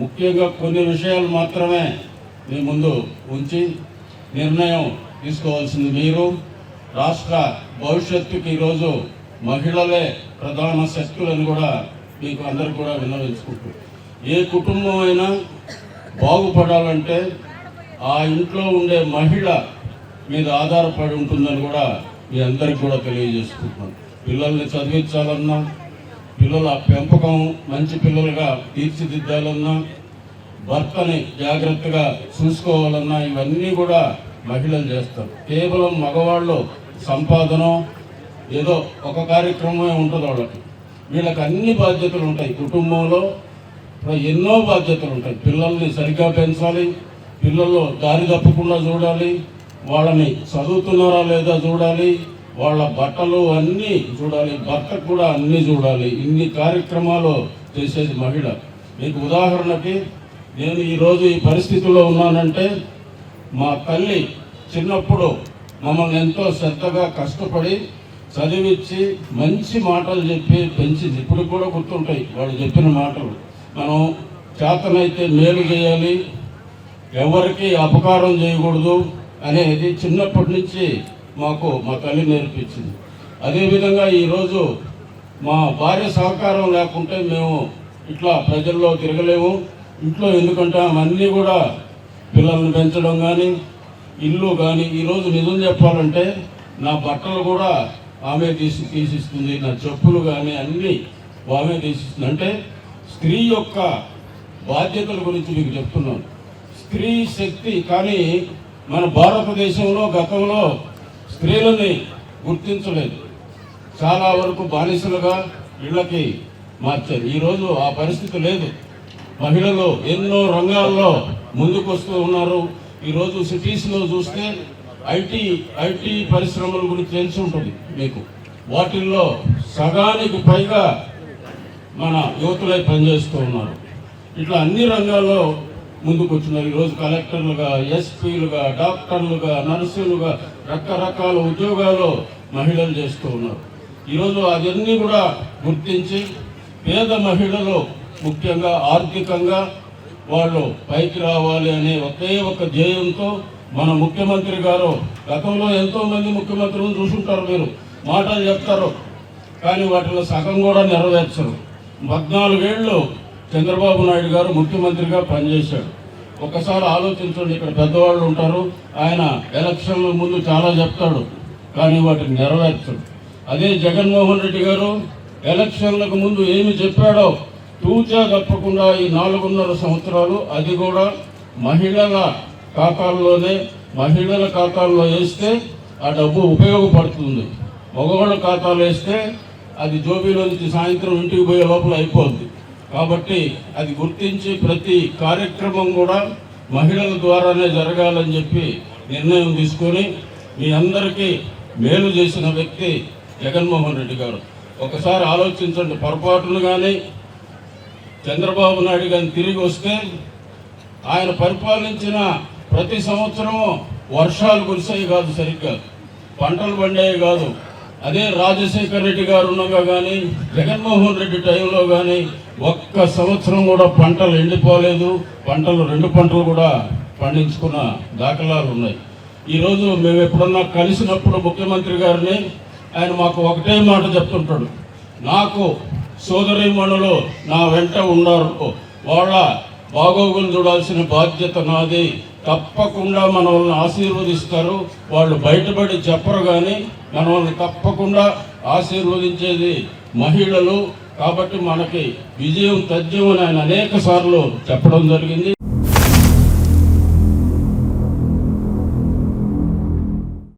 ముఖ్యంగా కొన్ని విషయాలు మాత్రమే మీ ముందు ఉంచి నిర్ణయం తీసుకోవాల్సింది మీరు. రాష్ట్ర భవిష్యత్తుకి ఈరోజు మహిళలే ప్రధాన శక్తులని కూడా మీకు అందరు కూడా విన్నవించుకుంటూ. ఏ కుటుంబం అయినా బాగుపడాలంటే ఆ ఇంట్లో ఉండే మహిళ మీద ఆధారపడి ఉంటుందని కూడా మీ అందరికి కూడా తెలియజేసుకుంటున్నాను. పిల్లల్ని చదివించాలన్నా పిల్లల పెంపకం మంచి పిల్లలుగా తీర్చిదిద్దాలన్నా భర్తని జాగ్రత్తగా చూసుకోవాలన్నా ఇవన్నీ కూడా మహిళలు చేస్తారు. కేవలం మగవాళ్ళు సంపాదన ఏదో ఒక కార్యక్రమమే ఉంటుంది వాళ్ళకి. వీళ్ళకి అన్ని బాధ్యతలు ఉంటాయి. కుటుంబంలో ఎన్నో బాధ్యతలు ఉంటాయి. పిల్లల్ని సరిగ్గా పెంచాలి పిల్లల్లో దారి తప్పకుండా చూడాలి వాళ్ళని చదువుతున్నారా లేదా చూడాలి వాళ్ళ బట్టలు అన్నీ చూడాలి భర్త కూడా అన్నీ చూడాలి. ఇన్ని కార్యక్రమాలు చేసేది మహిళ. మీకు ఉదాహరణకి నేను ఈరోజు ఈ పరిస్థితిలో ఉన్నానంటే మా తల్లి చిన్నప్పుడు మమ్మల్ని ఎంతో శ్రద్ధగా కష్టపడి చదివించి మంచి మాటలు చెప్పి పెంచింది. ఇప్పుడు కూడా గుర్తుంటాయి వాళ్ళు చెప్పిన మాటలు. మనం చేతనైతే మేలు చేయాలి ఎవరికి అపకారం చేయకూడదు అనేది చిన్నప్పటి నుంచి మాకు మా తల్లి నేర్పించింది. అదేవిధంగా ఈరోజు మా భార్య సహకారం లేకుంటే మేము ఇట్లా ప్రజల్లో తిరగలేము. ఇంట్లో ఎందుకంటే అవన్నీ కూడా పిల్లల్ని పెంచడం కానీ ఇల్లు కానీ ఈరోజు నిజం చెప్పాలంటే నా బట్టలు కూడా ఆమె తీసి తీసిస్తుంది. నా చెప్పులు కానీ అన్నీ ఆమె తీసిస్తుంది. అంటే స్త్రీ యొక్క బాధ్యతల గురించి మీకు చెప్తున్నాను. స్త్రీ శక్తి కానీ మన భారతదేశంలో గతంలో స్త్రీలని గుర్తించలేదు. చాలా వరకు బానిసలుగా ఇళ్ళకి మార్చారు. ఈరోజు ఆ పరిస్థితి లేదు. మహిళలు ఎన్నో రంగాల్లో ముందుకు వస్తూ ఉన్నారు ఈరోజు సిటీస్లో చూస్తే ఐటీ ఐటీ పరిశ్రమల గురించి తెలిసి ఉంటుంది మీకు. వాటిల్లో సగానికి పైగా మన యువతులై పనిచేస్తూ ఉన్నారు. ఇట్లా అన్ని రంగాల్లో ముందుకు వచ్చినారు ఈరోజు కలెక్టర్లుగా ఎస్పీలుగా డాక్టర్లుగా నర్సులుగా రకరకాల ఉద్యోగాలు మహిళలు చేస్తూ ఉన్నారు. ఈరోజు అవన్నీ కూడా గుర్తించి పేద మహిళలు ముఖ్యంగా ఆర్థికంగా వాళ్ళు పైకి రావాలి అనే ఒకే ఒక ధ్యేయంతో మన ముఖ్యమంత్రి గారు గతంలో ఎంతోమంది ముఖ్యమంత్రులను చూసుంటారు మీరు. మాటలు చెప్తారు కానీ వాటిలో సగం కూడా నెరవేర్చరు. పద్నాలుగేళ్ళు చంద్రబాబు నాయుడు గారు ముఖ్యమంత్రిగా పనిచేశాడు. ఒకసారి ఆలోచించండి ఇక్కడ పెద్దవాళ్ళు ఉంటారు ఆయన ఎలక్షన్ల ముందు చాలా చెప్తాడు కానీ వాటిని నెరవేర్చడు. అదే జగన్మోహన్ రెడ్డి గారు ఎలక్షన్లకు ముందు ఏమి చెప్పాడో తూచా తప్పకుండా ఈ నాలుగున్నర సంవత్సరాలు అది కూడా మహిళల ఖాతాల్లోనే మహిళల ఖాతాల్లో వేస్తే ఆ డబ్బు ఉపయోగపడుతుంది. మగవాళ్ళ ఖాతాలో వేస్తే అది జోబీలో నుంచి సాయంత్రం ఇంటికి పోయే లోపల అయిపోద్ది. కాబట్టి అది గుర్తించి ప్రతి కార్యక్రమం కూడా మహిళల ద్వారానే జరగాలని చెప్పి నిర్ణయం తీసుకొని మీ అందరికీ మేలు చేసిన వ్యక్తి జగన్మోహన్ రెడ్డి గారు. ఒకసారి ఆలోచించండి పొరపాటును కానీ చంద్రబాబు నాయుడు కానీ తిరిగి వస్తే ఆయన పరిపాలించిన ప్రతి సంవత్సరము వర్షాలు కురిసాయి కాదు సరిగ్గా పంటలు పండేవి కాదు. అదే రాజశేఖర రెడ్డి గారు ఉండగా కానీ జగన్మోహన్ రెడ్డి టైంలో కానీ ఒక్క సంవత్సరం కూడా పంటలు ఎండిపోలేదు. పంటలు రెండు పంటలు కూడా పండించుకున్న దాఖలాలు ఉన్నాయి. ఈరోజు మేము ఎప్పుడన్నా కలిసినప్పుడు ముఖ్యమంత్రి గారిని ఆయన మాకు ఒకటే మాట చెప్తుంటాడు. నాకు సోదరిమణులు నా వెంట ఉన్నారు వాళ్ళ బాగోగులు చూడాల్సిన బాధ్యత నాది. తప్పకుండా మనల్ని ఆశీర్వదిస్తారు. వాళ్ళు బయటపడి చెప్పరు కానీ మనల్ని తప్పకుండా ఆశీర్వదించేది మహిళలు. కాబట్టి మనకి విజయం తథ్యం అని ఆయన అనేక సార్లు చెప్పడం జరిగింది.